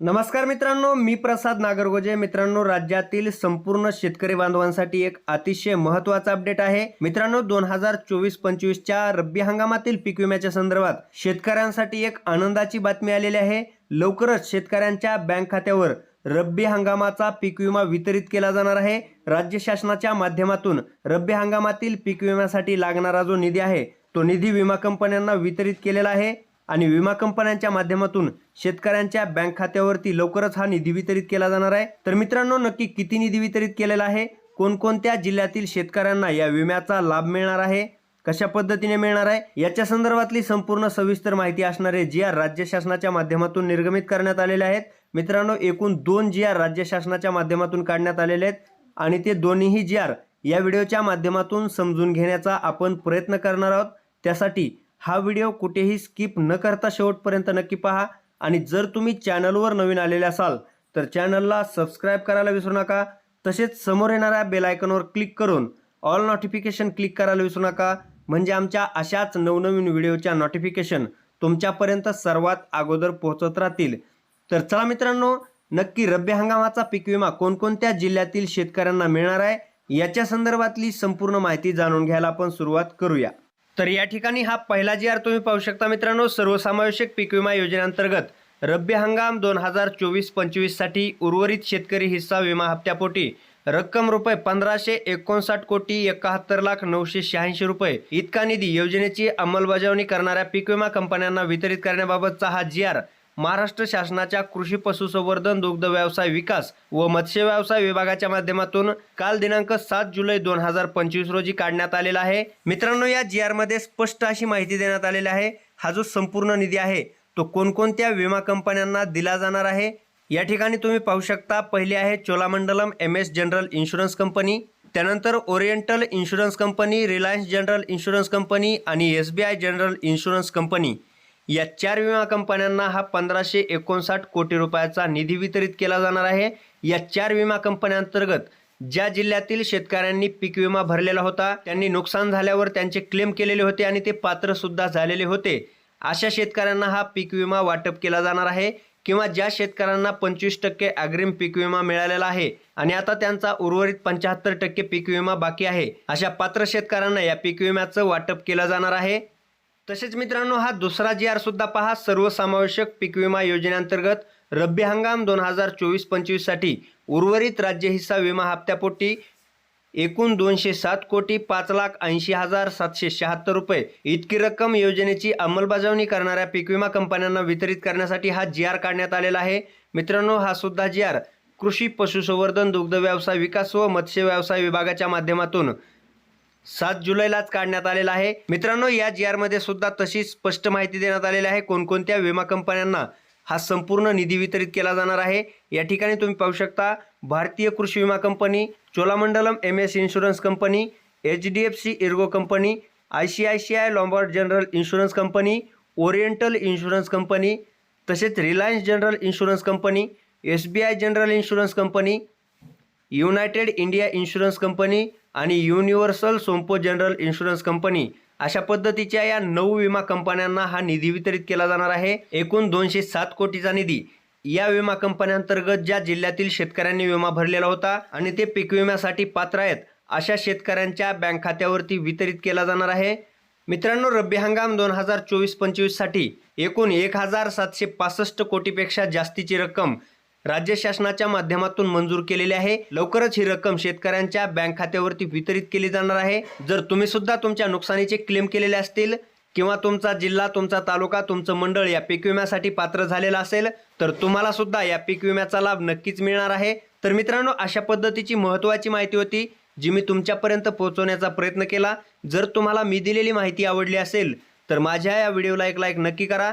नमस्कार मित्रांनो मी प्रसाद नागरगोजे. मित्रांनो राज्यातील संपूर्ण शेतकरी बांधवांसाठी एक अतिशय महत्त्वाचा अपडेट आहे. मित्रांनो दोन हजार चोवीस पंचवीसच्या रब्बी हंगामातील पीक विम्याच्या संदर्भात शेतकऱ्यांसाठी एक आनंदाची बातमी आलेली आहे. लवकरच शेतकऱ्यांच्या बँक खात्यावर रब्बी हंगामाचा पीक विमा वितरित केला जाणार आहे. राज्य शासनाच्या माध्यमातून रब्बी हंगामातील पीक विम्यासाठी लागणारा जो निधी आहे तो निधी विमा कंपन्यांना वितरित केलेला आहे. आणि विमा कंपन्यांच्या माध्यमातून शेतकऱ्यांच्या बँक खात्यावरती लवकरच हा निधी वितरित केला जाणार आहे. तर मित्रांनो नक्की किती निधी वितरित केलेला आहे? कोणकोणत्या जिल्ह्यातील शेतकऱ्यांना या विम्याचा लाभ मिळणार आहे? कशा पद्धतीने मिळणार आहे? याच्या संदर्भातली संपूर्ण सविस्तर माहिती असणारे जी आर राज्य शासनाच्या माध्यमातून निर्गमित करण्यात आलेले आहेत. मित्रांनो एकूण दोन जी आर राज्य शासनाच्या माध्यमातून काढण्यात आलेले आहेत आणि ते दोन्हीही जी आर या व्हिडिओच्या माध्यमातून समजून घेण्याचा आपण प्रयत्न करणार आहोत. त्यासाठी हा व्हिडिओ कुठेही स्किप न करता शेवटपर्यंत नक्की पहा. आणि जर तुम्ही चॅनलवर नवीन आलेले असाल तर चॅनलला सबस्क्राईब करायला विसरू नका. तसेच समोर येणाऱ्या बेलायकनवर क्लिक करून ऑल नोटिफिकेशन क्लिक करायला विसरू नका. म्हणजे आमच्या अशाच नवनवीन व्हिडिओच्या नोटिफिकेशन तुमच्यापर्यंत सर्वात अगोदर पोहोचत राहतील. तर चला मित्रांनो नक्की रब्बी हंगामाचा पीक विमा कोणकोणत्या जिल्ह्यातील शेतकऱ्यांना मिळणार आहे? याच्या संदर्भातली संपूर्ण माहिती जाणून घ्यायला आपण सुरुवात करूया. तर या ठिकाणी हा पहिला जी आर तुम्ही पाहू शकता मित्रांनो. सर्वसमावेशक पीक विमा योजनेअंतर्गत रब्बी हंगाम दोन हजार चोवीस पंचवीससाठी उर्वरित शेतकरी हिस्सा विमा हप्त्यापोटी रक्कम रुपये पंधराशे एकोणसाठ कोटी एकाहत्तर लाख नऊशे शहाऐंशी रुपये. इतका निधी योजनेची अंमलबजावणी करणाऱ्या पीक विमा कंपन्यांना वितरित करण्याबाबतचा हा जी आर महाराष्ट्र शासनाच्या कृषी पशुसंवर्धन दुग्ध व्यवसाय विकास व मत्स्य व्यवसाय विभागाच्या माध्यमातून काल दिनांक सात जुलै दोन हजार पंचवीस रोजी काढण्यात आलेला आहे. मित्रांनो या जी आरमध्ये स्पष्ट अशी माहिती देण्यात आलेली आहे. हा जो संपूर्ण निधी आहे तो कोणकोणत्या विमा कंपन्यांना दिला जाणार आहे? या ठिकाणी तुम्ही पाहू शकता पहिली आहे Cholamandalam M S general insurance company त्यानंतर oriental insurance company Reliance general insurance company आणि S B I general insurance company. या चार विमा कंपन्यांना हा पंधराशे एकोणसाठ कोटी रुपयाचा निधी वितरित केला जाणार आहे. या चार विमा कंपन्यांतर्गत ज्या जिल्ह्यातील शेतकऱ्यांनी पीक विमा भरलेला होता त्यांनी नुकसान झाल्यावर त्यांचे क्लेम केलेले होते आणि ते पात्र सुद्धा झालेले होते. अशा शेतकऱ्यांना हा पीक विमा वाटप केला जाणार आहे किंवा ज्या शेतकऱ्यांना पंचवीस टक्के अग्रिम पीक विमा मिळालेला आहे आणि आता त्यांचा उर्वरित पंच्याहत्तर टक्के पीक विमा बाकी आहे अशा पात्र शेतकऱ्यांना या पीक विम्याचं वाटप केलं जाणार आहे. तसेच मित्रांनो हा दुसरा जी आर सुद्धा पहा. सर्वसमावेशक पीक विमा योजनेअंतर्गत रब्बी हंगाम दोन हजार चोवीस पंचवीससाठी उर्वरित राज्य हिस्सा विमा हप्त्यापोटी एकूण दोनशे सात कोटी पाच लाख ऐंशी हजार सातशे शहात्तर रुपये. इतकी रक्कम योजनेची अंमलबजावणी करणाऱ्या पीक विमा कंपन्यांना वितरित करण्यासाठी हा जी आर काढण्यात आलेला आहे. मित्रांनो हा सुद्धा जी आर कृषी पशुसंवर्धन दुग्ध व्यवसाय विकास व मत्स्य व्यवसाय विभागाच्या माध्यमातून. सात जुलैलाच काढण्यात आलेला आहे. मित्रांनो या जी आरमध्ये सुद्धा तशी स्पष्ट माहिती देण्यात आलेली आहे. कोणकोणत्या विमा कंपन्यांना हा संपूर्ण निधी वितरित केला जाणार आहे? या ठिकाणी तुम्ही पाहू शकता भारतीय कृषी विमा company Cholamandalam M S insurance company H D F C ERGO company I C I C I Lombard general insurance company oriental insurance company तसेच Reliance general insurance company S B I general insurance company United India insurance company आणि Universal Sompo general insurance company अशा पद्धतीच्या या नऊ विमा कंपन्यांना हा निधी वितरित केला जाणार आहे. एकूण दोनशे सात कोटीचा निधी या विमा कंपन्यांतर्गत ज्या जिल्ह्यातील शेतकऱ्यांनी विमा भरलेला होता आणि ते पीक विम्यासाठी पात्र आहेत अशा शेतकऱ्यांच्या बँक खात्यावरती वितरित केला जाणार आहे. मित्रांनो रब्बी हंगाम दोन हजार चोवीस पंचवीससाठी एकूण एक हजार सातशे पासष्ट कोटीपेक्षा जास्तीची रक्कम राज्य शासनाच्या माध्यमातून मंजूर केलेली आहे. लवकरच ही रक्कम शेतकऱ्यांच्या बँक खात्यावरती वितरित केली जाणार आहे. जर तुम्ही सुद्धा तुमच्या नुकसानीचे क्लेम केलेले असतील किंवा तुमचा जिल्हा तुमचा तालुका तुमचं मंडळ या पीक विम्यासाठी पात्र झालेलं असेल तर तुम्हाला सुद्धा या पीक विम्याचा लाभ नक्कीच मिळणार आहे. तर मित्रांनो अशा पद्धतीची महत्त्वाची माहिती होती जी मी तुमच्यापर्यंत पोहोचवण्याचा प्रयत्न केला. जर तुम्हाला मी दिलेली माहिती आवडली असेल तर माझ्या या व्हिडिओला एक लाईक नक्की करा.